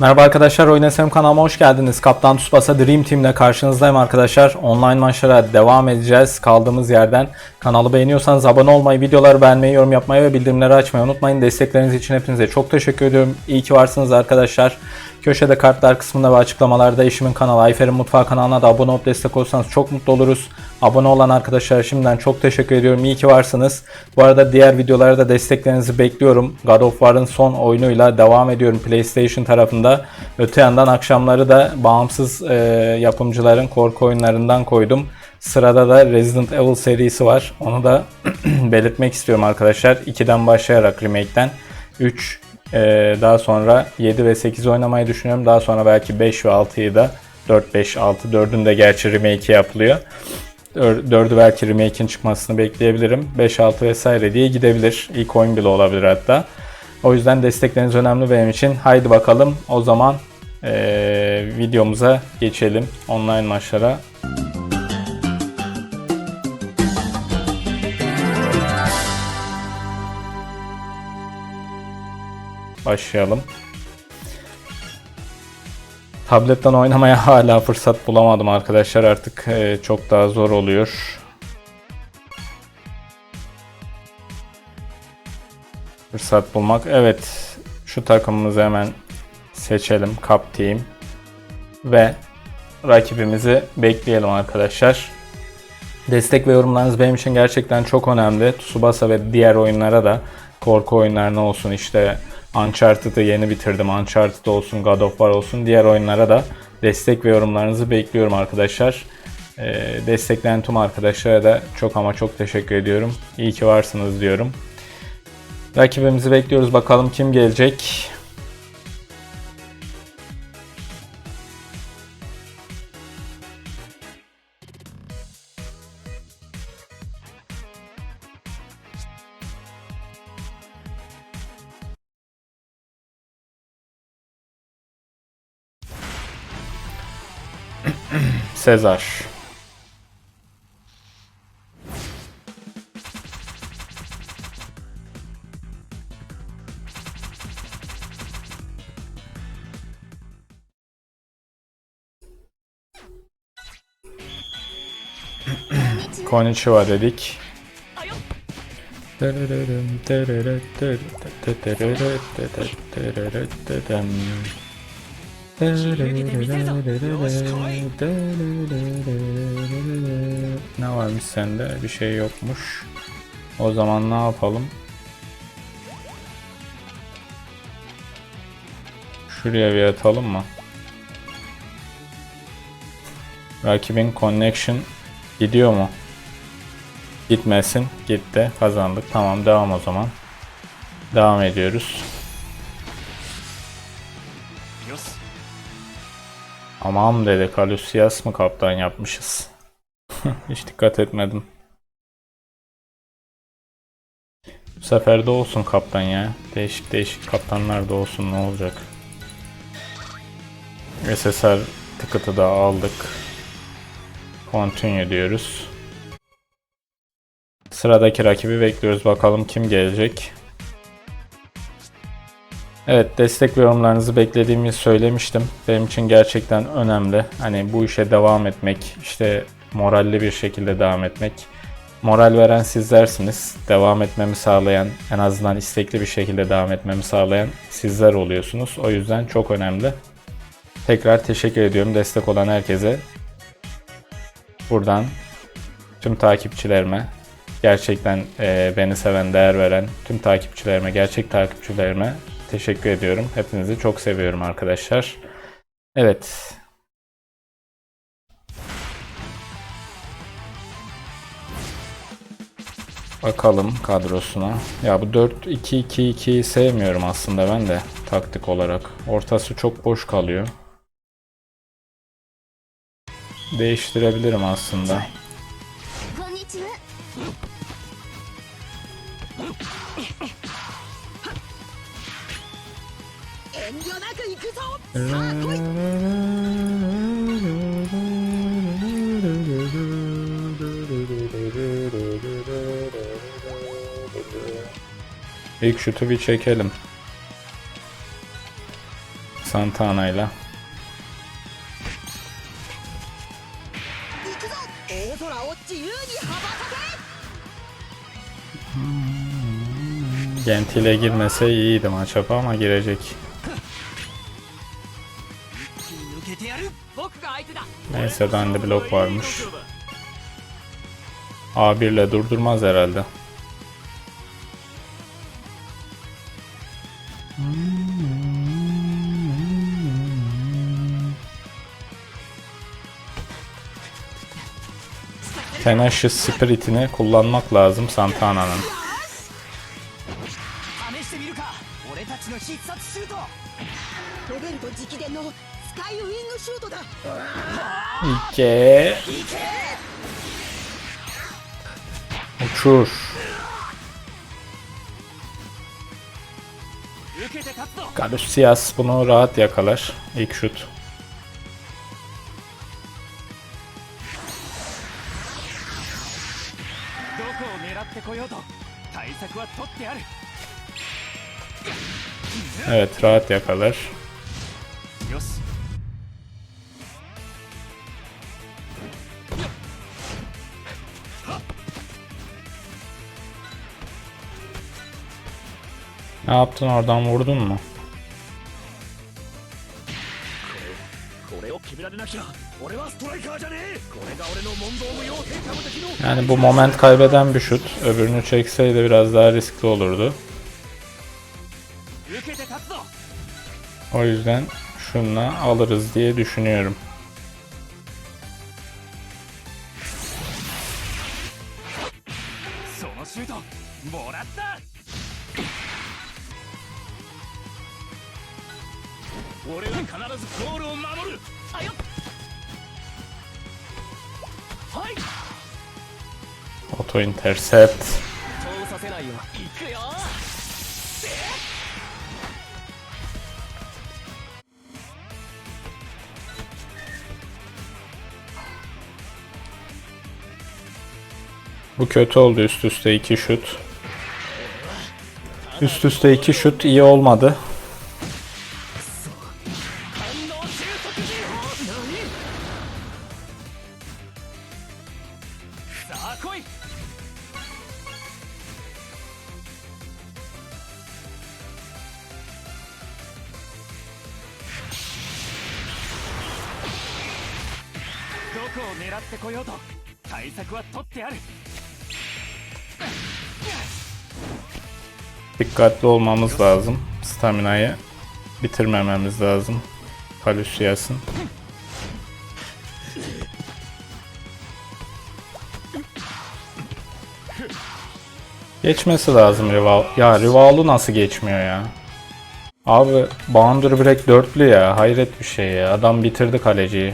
Merhaba arkadaşlar, Oyun SM kanalıma hoş geldiniz. Kaptan Tsubasa Dream Team ile karşınızdayım arkadaşlar. Online maçlara devam edeceğiz kaldığımız yerden. Kanalı beğeniyorsanız abone olmayı, videoları beğenmeyi, yorum yapmayı ve bildirimleri açmayı unutmayın. Destekleriniz için hepinize çok teşekkür ediyorum. İyi ki varsınız arkadaşlar. Köşede kartlar kısmında ve açıklamalarda eşimin kanalı Ayfer'in Mutfağı kanalına da abone olup destek olursanız çok mutlu oluruz. Abone olan arkadaşlara şimdiden çok teşekkür ediyorum. İyi ki varsınız. Bu arada diğer videolara da desteklerinizi bekliyorum. God of War'ın son oyunuyla devam ediyorum PlayStation tarafında. Öte yandan akşamları da bağımsız e, yapımcıların korku oyunlarından koydum. Sırada da Resident Evil serisi var. Onu da belirtmek istiyorum arkadaşlar. 2'den başlayarak remake'den 3 e, daha sonra 7 ve 8 oynamayı düşünüyorum. Daha sonra belki 5 ve 6'yı da 4, 5, 6, 4'ün de gerçi remake yapılıyor. 4'ü belki remake'in çıkmasını bekleyebilirim. 5, 6 vesaire diye gidebilir. İlk oyun bile olabilir hatta. O yüzden destekleriniz önemli benim için. Haydi bakalım o zaman eee, videomuza geçelim. Online maçlara. Başlayalım. Tabletten oynamaya hala fırsat bulamadım arkadaşlar. Artık eee, çok daha zor oluyor. Fırsat bulmak. Evet. Şu takımımızı hemen seçelim. Cup Team. Ve rakibimizi bekleyelim arkadaşlar. Destek ve yorumlarınız benim için gerçekten çok önemli. Tsubasa ve diğer oyunlara da korku oyunlarına olsun işte Uncharted'ı yeni bitirdim. Uncharted olsun, God of War olsun diğer oyunlara da destek ve yorumlarınızı bekliyorum arkadaşlar. Ee, destekleyen tüm arkadaşlara da çok ama çok teşekkür ediyorum. İyi ki varsınız diyorum. Rakibimizi bekliyoruz bakalım kim gelecek. Sezar. Konnichiwa dedik. Ne varmış sende? Bir şey yokmuş. O zaman ne yapalım? Şuraya bir atalım mı? Rakibin connection gidiyor mu? Gitmesin. Gitti. Kazandık. Tamam devam o zaman. Devam ediyoruz. Aman dedik Alusias mı kaptan yapmışız? Hiç dikkat etmedim. Bu sefer de olsun kaptan ya. Değişik değişik kaptanlar da olsun ne olacak. SSR tıkıtı da aldık. Continue diyoruz. Sıradaki rakibi bekliyoruz. Bakalım kim gelecek. Evet destek ve yorumlarınızı beklediğimi söylemiştim. Benim için gerçekten önemli. Hani bu işe devam etmek, işte moralli bir şekilde devam etmek. Moral veren sizlersiniz. Devam etmemi sağlayan, en azından istekli bir şekilde devam etmemi sağlayan sizler oluyorsunuz. O yüzden çok önemli. Tekrar teşekkür ediyorum destek olan herkese. Buradan tüm takipçilerime, gerçekten beni seven, değer veren tüm takipçilerime, gerçek takipçilerime teşekkür ediyorum. Hepinizi çok seviyorum arkadaşlar. Evet. Bakalım kadrosuna. Ya bu 4-2-2-2'yi sevmiyorum aslında ben de taktik olarak. Ortası çok boş kalıyor. Değiştirebilirim aslında. İlk şutu bir çekelim. Santana ile. Gentile girmese iyiydi maç ama girecek. Neyse bende blok varmış. A1 ile durdurmaz herhalde. Tenacious Spirit'ini kullanmak lazım Santana'nın. Okey. Uçur. Kardeş Siyas bunu rahat yakalar. İlk şut. Evet rahat yakalar. Ne yaptın oradan vurdun mu? Yani bu moment kaybeden bir şut. Öbürünü çekseydi biraz daha riskli olurdu. O yüzden şunla alırız diye düşünüyorum. 俺は必ずゴールを守るあよっはい Auto intercept. 通させないよ行くよ Bu kötü oldu üst üste iki şut. Üst üste iki şut iyi olmadı. を狙ってこようと対策は取ってある Dikkatli olmamız lazım. Stamina'yı bitirmememiz lazım. Kalusias'ın. Geçmesi lazım Rival. Ya Rival'u nasıl geçmiyor ya? Abi Boundary Break dörtlü ya. Hayret bir şey ya. Adam bitirdi kaleciyi.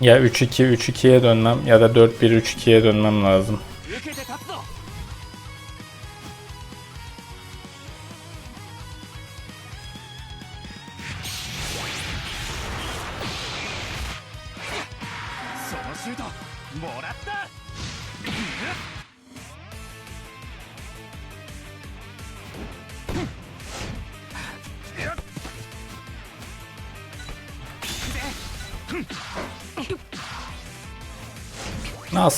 Ya 3-2 3-2'ye dönmem ya da 4-1 3-2'ye dönmem lazım.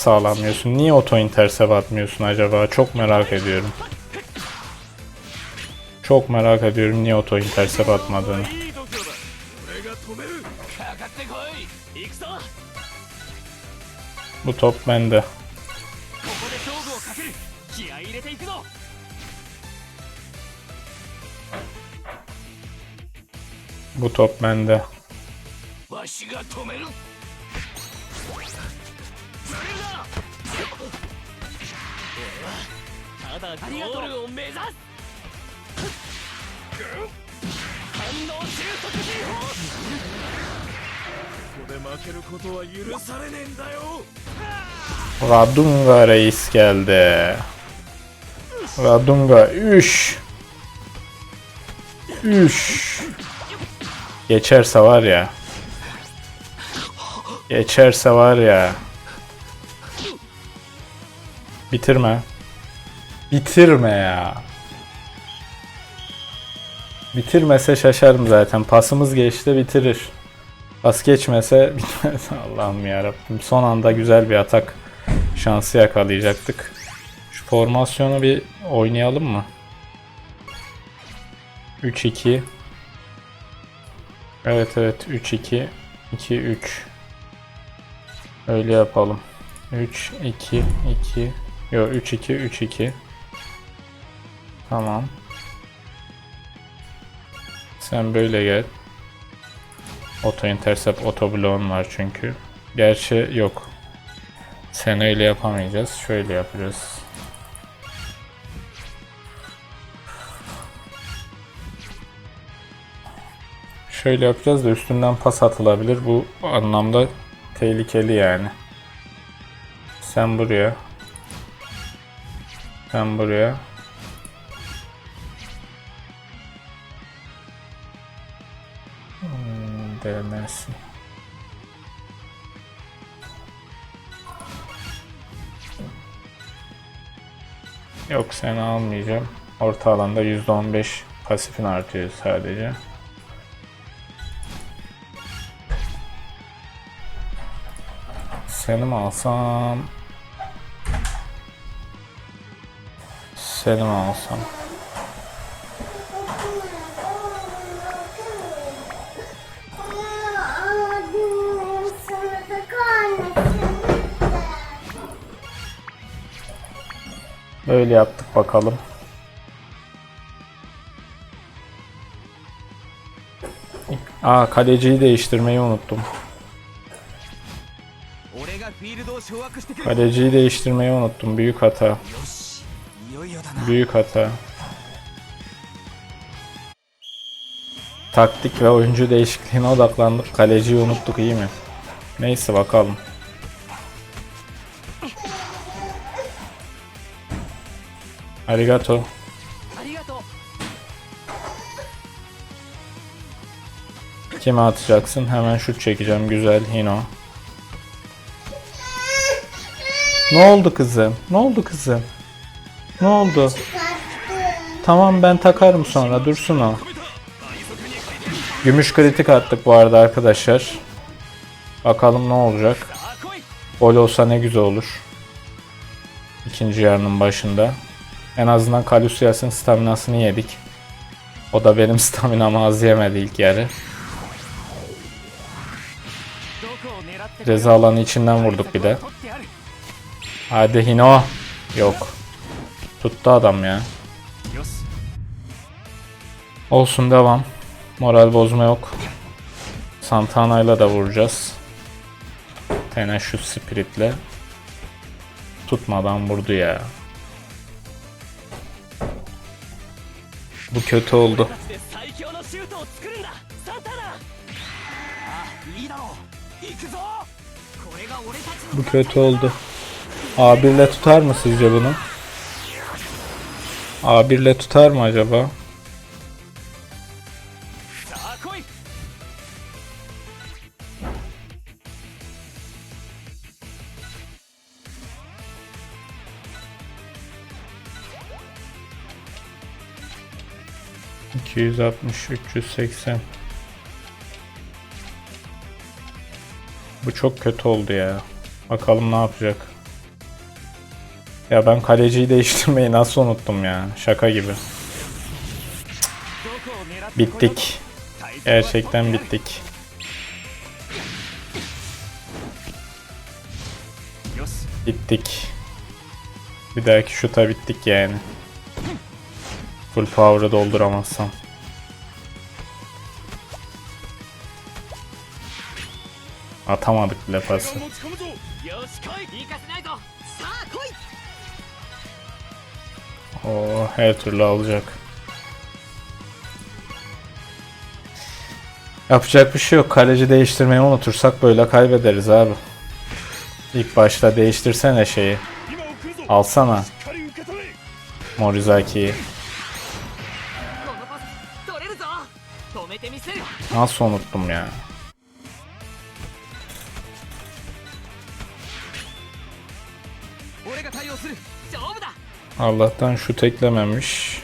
sağlamıyorsun? Niye auto intercept atmıyorsun acaba? Çok merak ediyorum. Çok merak ediyorum niye auto intercept atmadığını. Bu top bende. Bu top bende. ただゴールを目指す反応習得技法ここで負けることは許されねえんだよ Radunga reis geldi. Radunga üş. Üş. Geçerse var ya. Geçerse var ya. Bitirme. Bitirme ya. Bitirmese şaşarım zaten. Pasımız geçti bitirir. Pas geçmese bitmez. Allah'ım yarabbim. Son anda güzel bir atak şansı yakalayacaktık. Şu formasyonu bir oynayalım mı? 3-2 Evet evet 3-2 2-3 Öyle yapalım. 3-2 2 Yo 3-2 3-2 Tamam. Sen böyle gel. Auto intercept, auto bloğun var çünkü. Gerçi yok. Sen öyle yapamayacağız. Şöyle yapacağız. Şöyle yapacağız da üstünden pas atılabilir. Bu anlamda tehlikeli yani. Sen buraya. Sen buraya. Hmm, Denemezsin. Yok seni almayacağım. Orta alanda %15 pasifin artıyor sadece. Seni mi alsam? selim olsun. Böyle yaptık bakalım. Aa kaleciyi değiştirmeyi unuttum. Kaleciyi değiştirmeyi unuttum. Büyük hata. Büyük hata. Taktik ve oyuncu değişikliğine odaklandık. Kaleciyi unuttuk iyi mi? Neyse bakalım. Arigato. Kime atacaksın? Hemen şut çekeceğim. Güzel Hino. Ne oldu kızım? Ne oldu kızım? Ne oldu? Tamam ben takarım sonra dursun o. Gümüş kritik attık bu arada arkadaşlar. Bakalım ne olacak. Gol olsa ne güzel olur. İkinci yarının başında. En azından Kalusias'ın staminasını yedik. O da benim staminamı az yemedi ilk yarı. Ceza alanı içinden vurduk bir de. Hadi Hino. Yok. Tuttu adam ya. Olsun devam. Moral bozma yok. Santana'yla da vuracağız. Tenacious Spirit'le. Tutmadan vurdu ya. Bu kötü oldu. Bu kötü oldu. A1 ile tutar mı sizce bunu? A1 ile tutar mı acaba? İki yüz altmış, üç yüz seksen. Bu çok kötü oldu ya. Bakalım ne yapacak. Ya ben kaleciyi değiştirmeyi nasıl unuttum ya. Şaka gibi. Bittik. Gerçekten bittik. Bittik. Bir dahaki şuta bittik yani. Full power'ı dolduramazsam. Atamadık bile pası. O her türlü alacak. Yapacak bir şey yok. Kaleci değiştirmeyi unutursak böyle kaybederiz abi. İlk başta değiştirsene şeyi. Alsana. Morizaki'yi. Nasıl unuttum ya? Allah'tan şut eklememiş.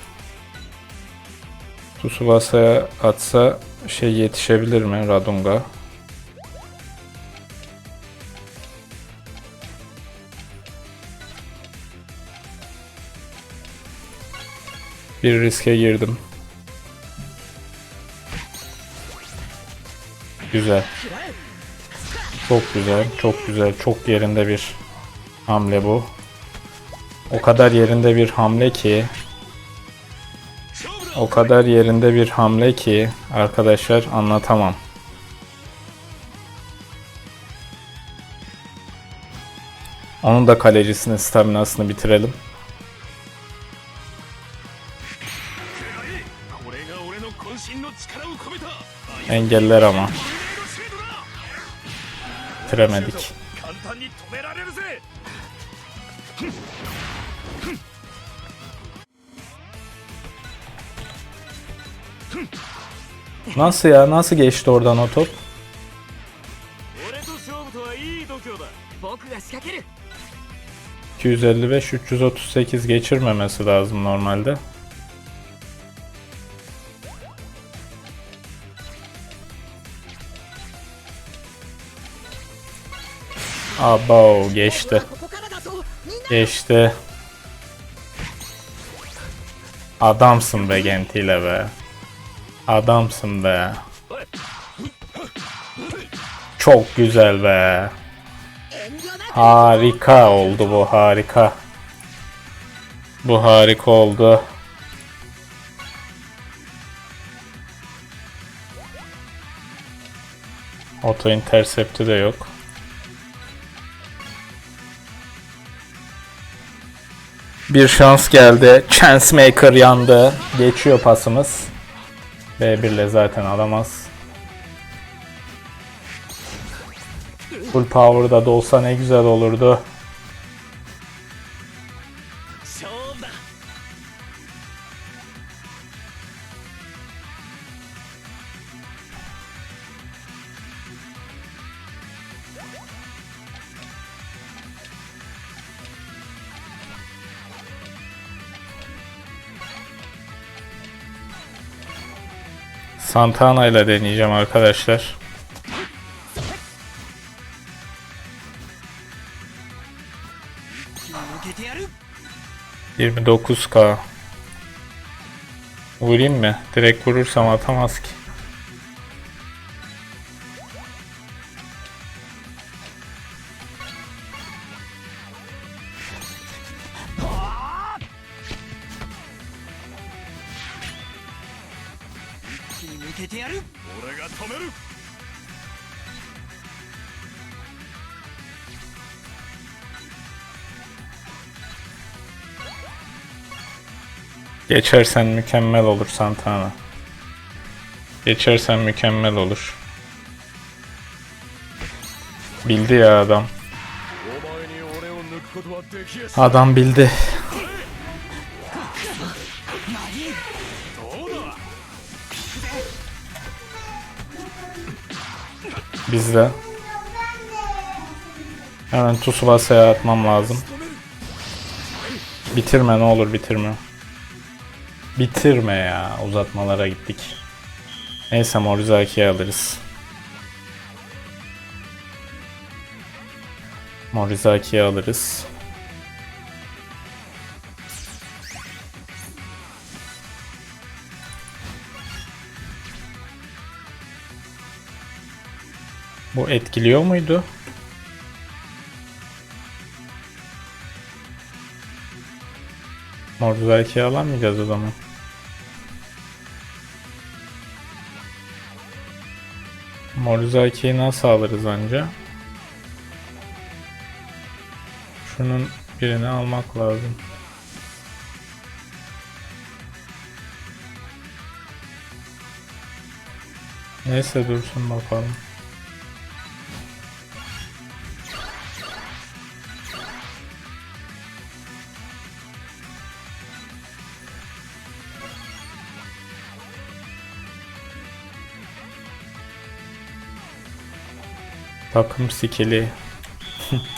Tsubasa'ya atsa şey yetişebilir mi Radunga? Bir riske girdim. Güzel. Çok güzel, çok güzel, çok yerinde bir hamle bu. O kadar yerinde bir hamle ki o kadar yerinde bir hamle ki arkadaşlar anlatamam. Onun da kalecisinin staminasını bitirelim. Engeller ama. Bitiremedik. Nasıl ya? Nasıl geçti oradan o top? ...255-338 geçirmemesi lazım normalde. Abo geçti. Geçti. Adamsın be Gentile be. Adamsın be. Çok güzel be. Harika oldu bu harika. Bu harika oldu. Auto intercept'i de yok. Bir şans geldi. Chance maker yandı. Geçiyor pasımız. B1 ile zaten alamaz. Full power'da da olsa ne güzel olurdu. Santana ile deneyeceğim arkadaşlar. Yirmi dokuz K. Vurayım mı? Direkt vurursam atamaz ki. Geçersen mükemmel olur Santana. Geçersen mükemmel olur. Bildi ya adam. Adam bildi. Bizde. Hemen Tsubasa'ya atmam lazım. Bitirme ne olur bitirme. Bitirme ya. Uzatmalara gittik. Neyse Morizaki'yi alırız. Morizaki'yi alırız. Bu etkiliyor muydu? Morizaki'yi alamayacağız o zaman. Morizaki'yi nasıl alırız anca? Şunun birini almak lazım. Neyse dursun bakalım. Bakım skili.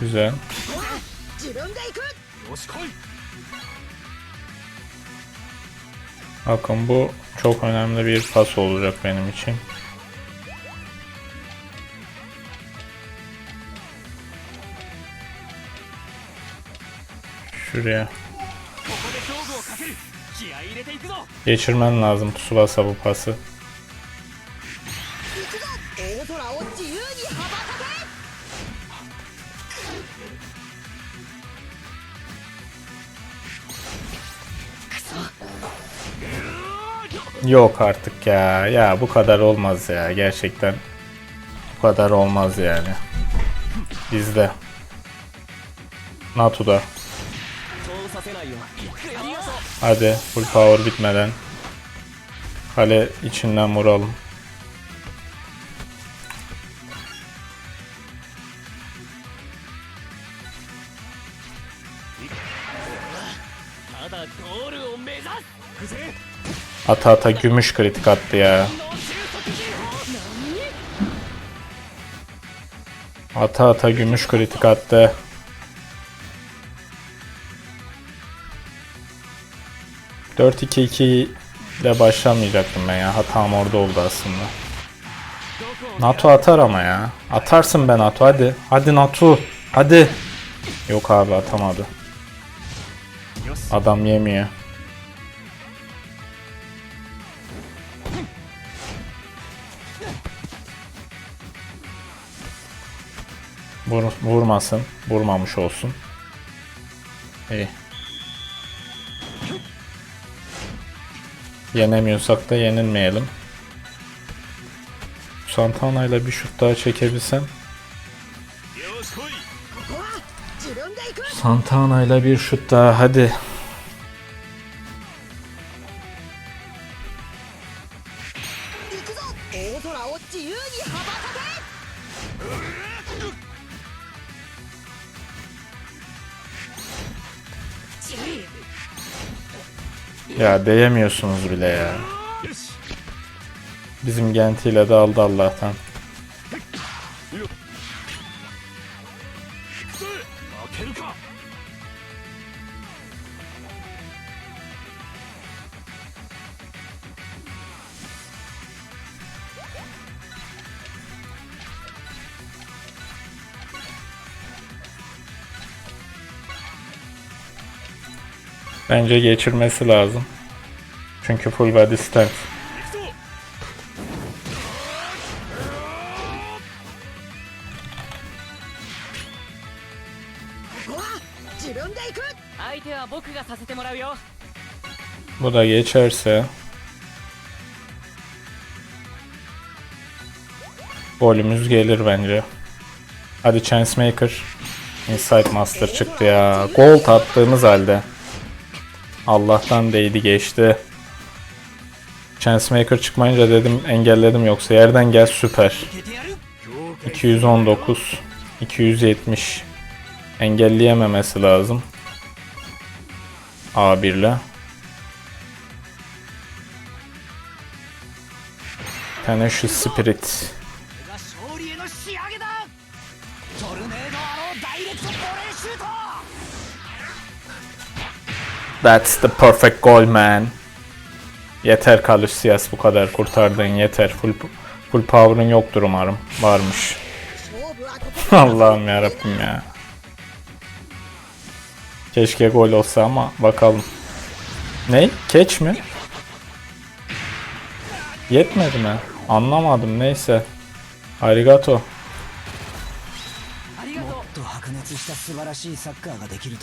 Güzel. Bakın bu çok önemli bir pas olacak benim için. Şuraya. Geçirmen lazım Tsubasa bu pası. Yok artık ya. Ya bu kadar olmaz ya. Gerçekten bu kadar olmaz yani. Bizde. NATO'da. Hadi full power bitmeden. Kale içinden vuralım. Ata ata gümüş kritik attı ya. Ata ata gümüş kritik attı. 4-2-2 ile başlamayacaktım ben ya. Hatam orada oldu aslında. NATO atar ama ya. Atarsın ben NATO hadi. Hadi NATO. Hadi. Yok abi atamadı. Adam yemiyor. Vur, vurmasın. Vurmamış olsun. İyi. Yenemiyorsak da yenilmeyelim. Santana ile bir şut daha çekebilsem. Santana ile bir şut daha hadi. ya değemiyorsunuz bile ya. Bizim gentiyle de aldı Allah'tan. Bence geçirmesi lazım çünkü full body stand. Bu da geçerse Golümüz gelir bence. Hadi Chancemaker. Insight Master çıktı ya. Gold attığımız halde. Allah'tan değdi geçti. Changemaker çıkmayınca dedim engelledim yoksa yerden gel süper. 219 270 engelleyememesi lazım. A1 ile. tane Spirit. That's the perfect goal man. Yeter Kalusias bu kadar kurtardın yeter. Full, full power'ın yoktur umarım. Varmış. Allah'ım yarabbim ya. Keşke gol olsa ama bakalım. Ne? Keç mi? Yetmedi mi? Anlamadım neyse. Arigato.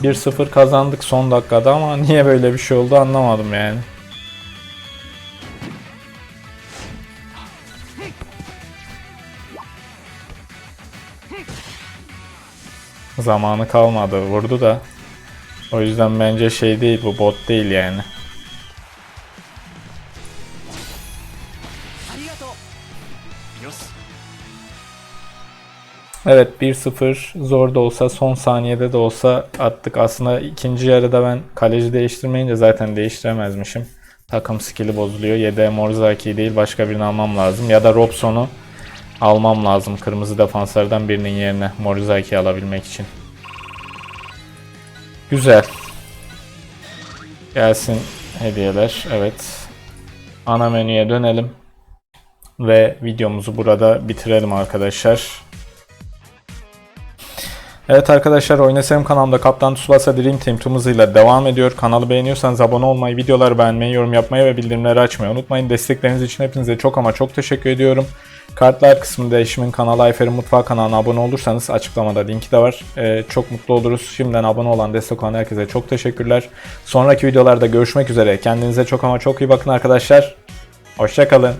1-0 kazandık son dakikada ama niye böyle bir şey oldu anlamadım yani. zamanı kalmadı vurdu da. O yüzden bence şey değil bu bot değil yani. Evet 1-0 zor da olsa son saniyede de olsa attık. Aslında ikinci yarıda ben kaleci değiştirmeyince zaten değiştiremezmişim. Takım skili bozuluyor. Yedeğe Morzaki'yi değil başka birini almam lazım. Ya da Robson'u almam lazım kırmızı defanslardan birinin yerine Morzaki alabilmek için. Güzel. Gelsin hediyeler. Evet. Ana menüye dönelim. Ve videomuzu burada bitirelim arkadaşlar. Evet arkadaşlar Oynasem kanalımda Kaptan Tsubasa Dream Team tüm hızıyla devam ediyor. Kanalı beğeniyorsanız abone olmayı, videoları beğenmeyi, yorum yapmayı ve bildirimleri açmayı unutmayın. Destekleriniz için hepinize çok ama çok teşekkür ediyorum. Kartlar kısmında eşimin kanalı Ayfer'in Mutfağı kanalına abone olursanız açıklamada linki de var. Ee, çok mutlu oluruz. Şimdiden abone olan, destek olan herkese çok teşekkürler. Sonraki videolarda görüşmek üzere. Kendinize çok ama çok iyi bakın arkadaşlar. Hoşçakalın.